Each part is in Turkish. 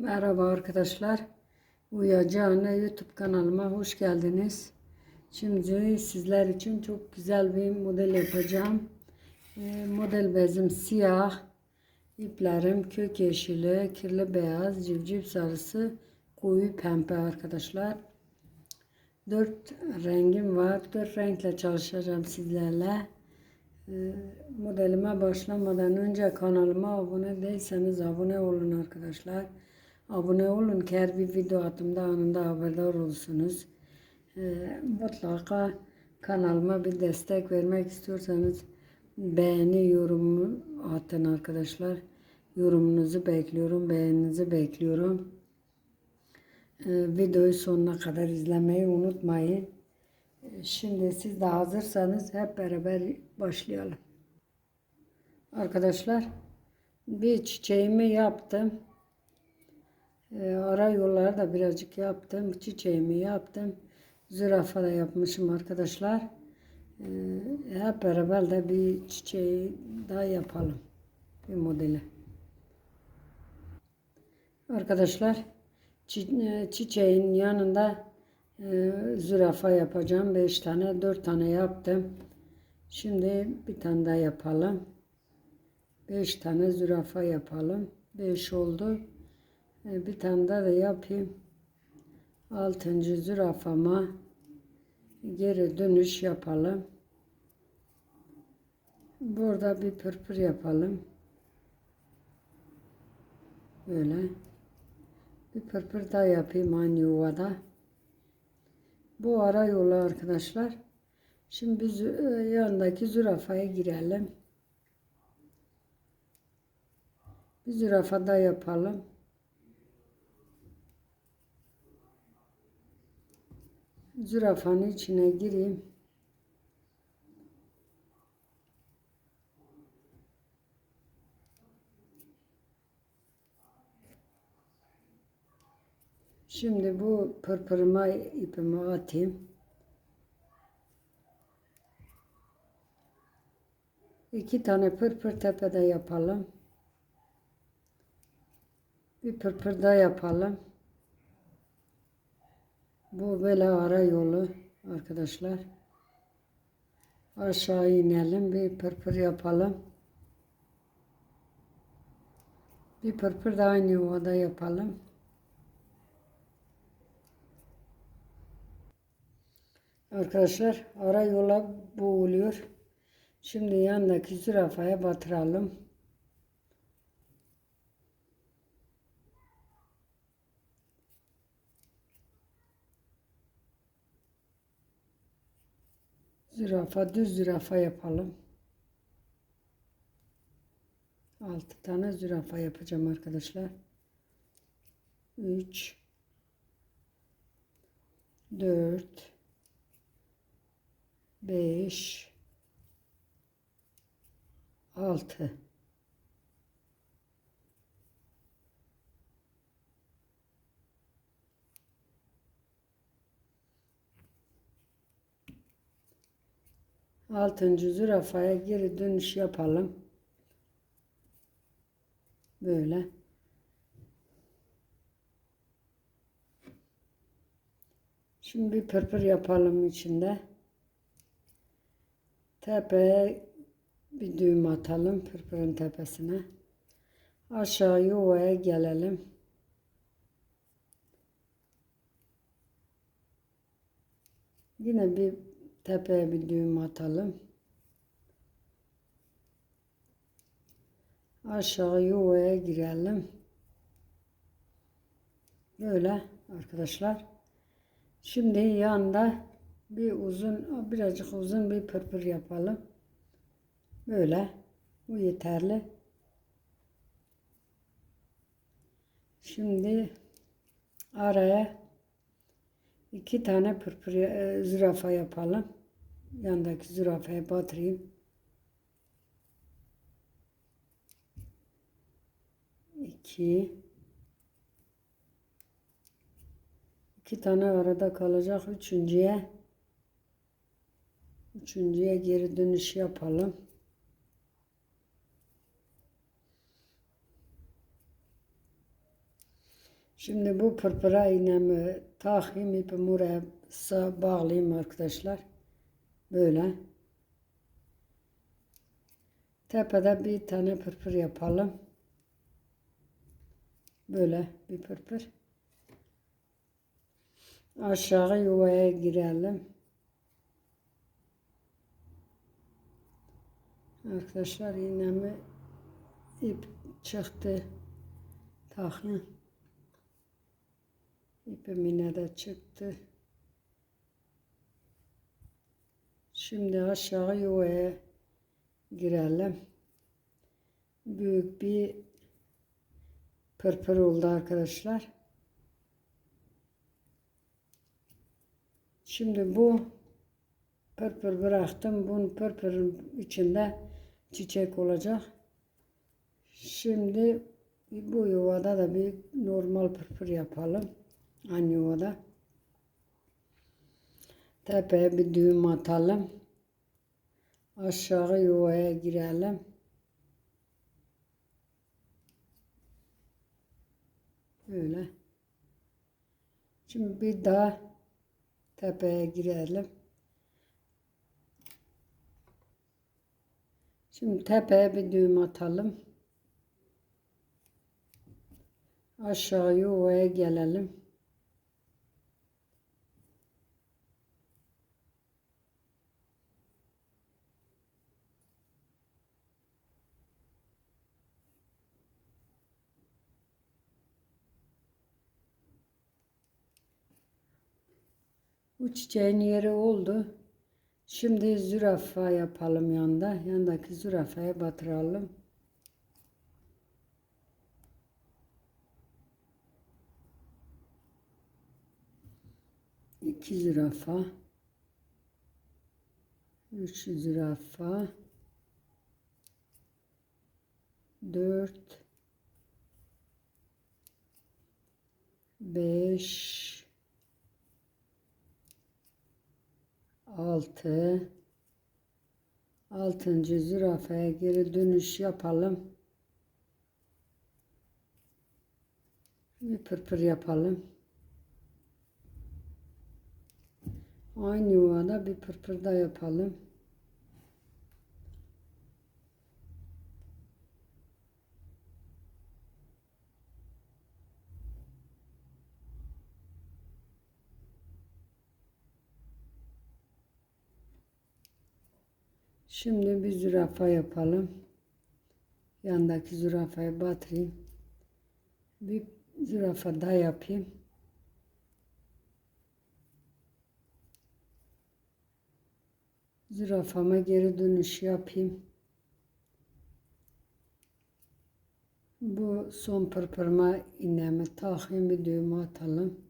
Merhaba arkadaşlar. Uyacağına YouTube kanalıma hoş geldiniz. Şimdi sizler için çok güzel bir model yapacağım. Ee, model bezim siyah. iplerim kök yeşili, kirli beyaz, civciv sarısı, koyu pembe arkadaşlar. Dört rengim var. Dört renkle çalışacağım sizlerle. Ee, modelime başlamadan önce kanalıma abone değilseniz abone olun arkadaşlar. Abone olun ki her bir video attığımda anında haberdar olursunuz. Ee, mutlaka kanalıma bir destek vermek istiyorsanız beğeni yorumu atın arkadaşlar. Yorumunuzu bekliyorum, beğeninizi bekliyorum. Ee, videoyu sonuna kadar izlemeyi unutmayın. Ee, Şimdi siz de hazırsanız hep beraber başlayalım. Arkadaşlar bir çiçeğimi yaptım. Ee, ara yolları da birazcık yaptım. Çiçeğimi yaptım. Zürafa da yapmışım arkadaşlar. Ee, hep beraber de bir çiçeği daha yapalım. Bir modeli. Arkadaşlar e, çiçeğin yanında e, zürafa yapacağım. 5 tane 4 tane yaptım. Şimdi bir tane daha yapalım. 5 tane zürafa yapalım. 5 oldu. E, Bir tane daha da yapayım. Altıncı zürafama geri dönüş yapalım. Burada bir pırpır yapalım. Böyle. Bir pırpır daha yapayım aynı yuvada. Bu ara yolu arkadaşlar. Şimdi biz e, yanındaki zürafaya girelim. Bir zürafa daha yapalım. Zürafanın içine gireyim. Şimdi bu pırpırıma ipimi atayım. İki tane pırpır tepede yapalım. Bir pırpır daha yapalım. Bu böyle ara yolu arkadaşlar. Aşağı inelim bir pırpır yapalım. Bir pırpır da aynı yuvada yapalım. Arkadaşlar ara yola bu oluyor. Şimdi yandaki zürafaya batıralım. Zürafa, düz zürafa yapalım. 6 tane zürafa yapacağım arkadaşlar. 3 4 5 6 Altıncı zürafaya geri dönüş yapalım. Böyle. Şimdi bir pırpır yapalım içinde. Tepeye bir düğüm atalım pırpırın tepesine. Aşağı yuvaya gelelim. Yine bir tepeye bir düğüm atalım. Aşağı yuvaya girelim. Böyle arkadaşlar. Şimdi yanında bir uzun birazcık uzun bir pırpır yapalım. Böyle. Bu yeterli. Şimdi araya iki tane pırpır e, zürafa yapalım. Yandaki zürafaya batırayım. İki. İki tane arada kalacak. Üçüncüye üçüncüye geri dönüş yapalım. Şimdi bu pırpıra iğnemi takayım ipimi sağ bağlayayım arkadaşlar. Böyle. Tepede bir tane pırpır yapalım. Böyle bir pırpır. Aşağı yuvaya girelim. Arkadaşlar iğnemi ip çıktı. Takın. İpim yine de çıktı. Şimdi aşağı yuvaya girelim. Büyük bir pırpır oldu arkadaşlar. Şimdi bu pırpır bıraktım. Bunun pırpırın içinde çiçek olacak. Şimdi bu yuvada da bir normal pırpır yapalım. Aynı yuvada. Tepeye bir düğüm atalım. Aşağı yuvaya girelim. Böyle. Şimdi bir daha tepeye girelim. Şimdi tepeye bir düğüm atalım. Aşağı yuvaya gelelim. Bu çiçeğin yeri oldu. Şimdi zürafa yapalım yanda. Yandaki zürafaya batıralım. İki zürafa. Üç zürafa. Dört. Beş. Altı. Altıncı zürafaya geri dönüş yapalım. Bir pırpır yapalım. Aynı yuvada bir pırpır da yapalım. Şimdi bir zürafa yapalım. Yandaki zürafayı batırayım. Bir zürafa daha yapayım. Zürafama geri dönüş yapayım. Bu son pırpırma iğnemi takayım bir düğme atalım.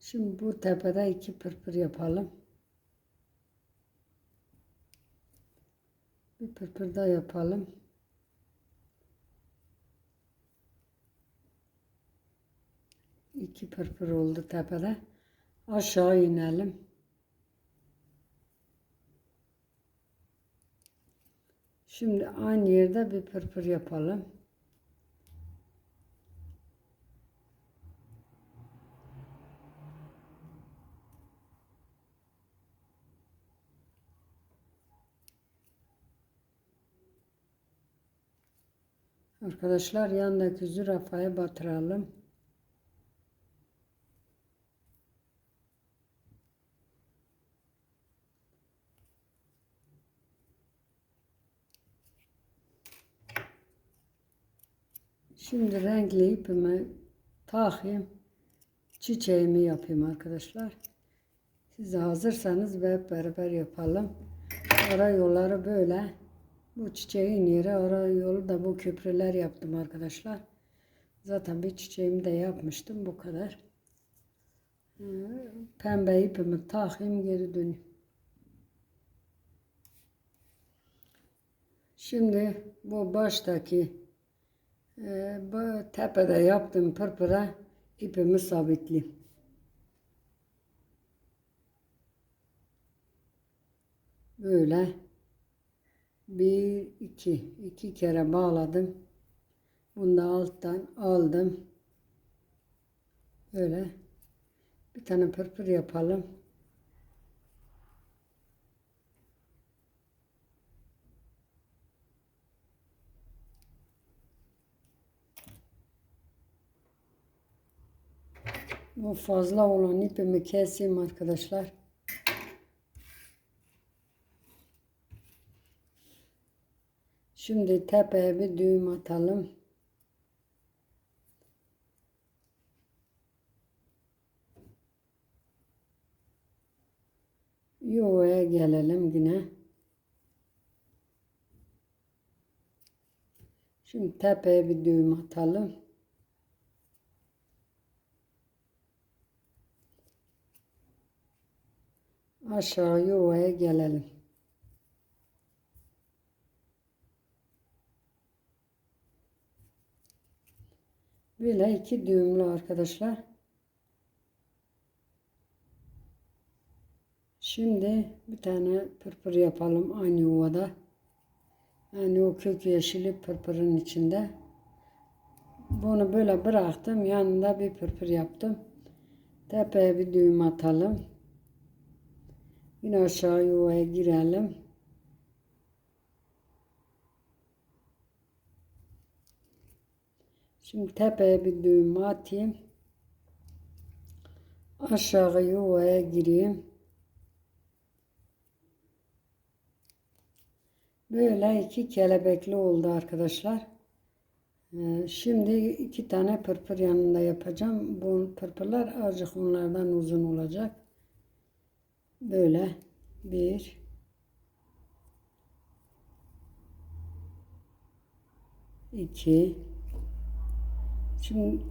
Şimdi bu tepede iki pırpır yapalım. Bir pırpır daha yapalım. İki pırpır oldu tepede. Aşağı inelim. Şimdi aynı yerde bir pırpır yapalım. Arkadaşlar yandaki zürafayı batıralım. Şimdi renkli ipimi takayım. Çiçeğimi yapayım arkadaşlar. Siz de hazırsanız ve beraber yapalım. Ara yolları böyle. Bu çiçeğin yeri ara yolu da bu köprüler yaptım arkadaşlar. Zaten bir çiçeğimi de yapmıştım bu kadar. Ee, Pembe ipimi takayım geri döneyim. Şimdi bu baştaki e, bu tepede yaptığım pırpıra ipimi sabitleyeyim. Böyle bir iki iki kere bağladım. Bunu da alttan aldım. Böyle bir tane pırpır yapalım. Bu fazla olan ipimi keseyim arkadaşlar. Şimdi tepeye bir düğüm atalım. Yuvaya gelelim yine. Şimdi tepeye bir düğüm atalım. Aşağı yuvaya gelelim. Böyle iki düğümlü arkadaşlar. Şimdi bir tane pırpır yapalım aynı yuvada. Yani o kök yeşili pırpırın içinde. Bunu böyle bıraktım. Yanında bir pırpır yaptım. Tepeye bir düğüm atalım. Yine aşağı yuvaya girelim. Şimdi tepeye bir düğüm atayım. Aşağı yuvaya gireyim. Böyle iki kelebekli oldu arkadaşlar. Ee, Şimdi iki tane pırpır yanında yapacağım. Bu pırpırlar azıcık onlardan uzun olacak. Böyle bir iki Şimdi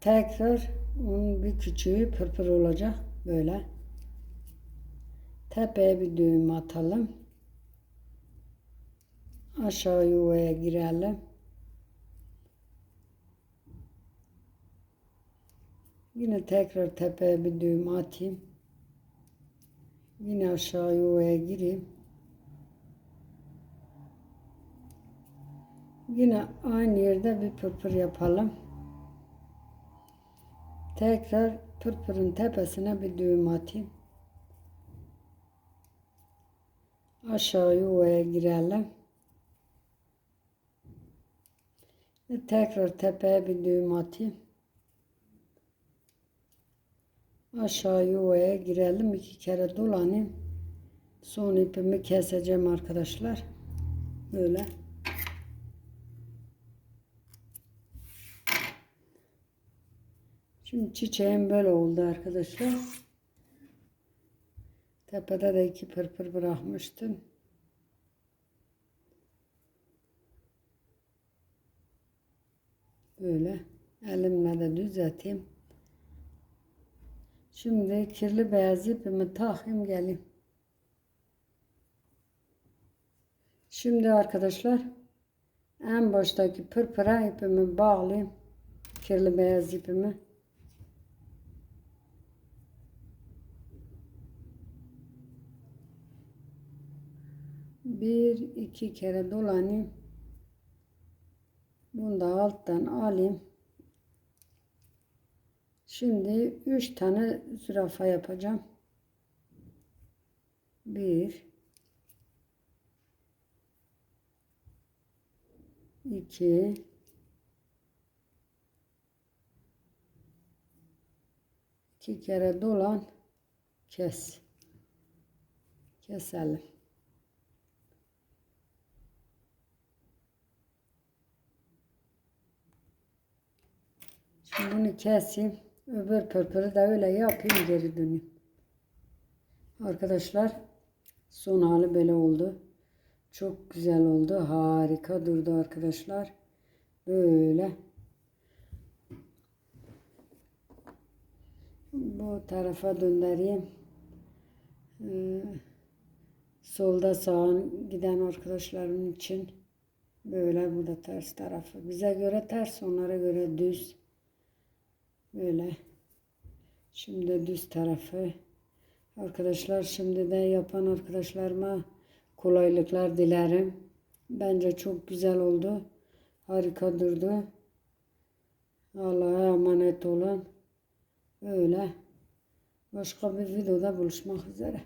tekrar onun bir küçüğü pırpır olacak. Böyle. Tepeye bir düğüm atalım. Aşağı yuvaya girelim. Yine tekrar tepeye bir düğüm atayım. Yine aşağı yuvaya gireyim. Yine aynı yerde bir pırpır yapalım. Tekrar pırpırın tepesine bir düğüm atayım. Aşağı yuvaya girelim. Ve tekrar tepeye bir düğüm atayım. Aşağı yuvaya girelim. iki kere dolanayım. Son ipimi keseceğim arkadaşlar. Böyle. Şimdi çiçeğim böyle oldu arkadaşlar. Tepede de iki pırpır bırakmıştım. Böyle elimle de düzelteyim. Şimdi kirli beyaz ipimi takayım geleyim. Şimdi arkadaşlar en baştaki pırpıra ipimi bağlayayım. Kirli beyaz ipimi. Bir iki kere dolanayım. Bunu da alttan alayım. Şimdi üç tane zürafa yapacağım. Bir, iki, iki kere dolan, kes, keselim. Şimdi bunu keseyim. Öbür pırpırı da öyle yapayım geri döneyim. Arkadaşlar son hali böyle oldu. Çok güzel oldu. Harika durdu arkadaşlar. Böyle. Bu tarafa döndüreyim. Ee, solda sağa giden arkadaşlarım için böyle bu da ters tarafı. Bize göre ters onlara göre düz. Böyle. Şimdi düz tarafı. Arkadaşlar şimdi de yapan arkadaşlarıma kolaylıklar dilerim. Bence çok güzel oldu. Harika durdu. Allah'a emanet olun. Öyle. Başka bir videoda buluşmak üzere.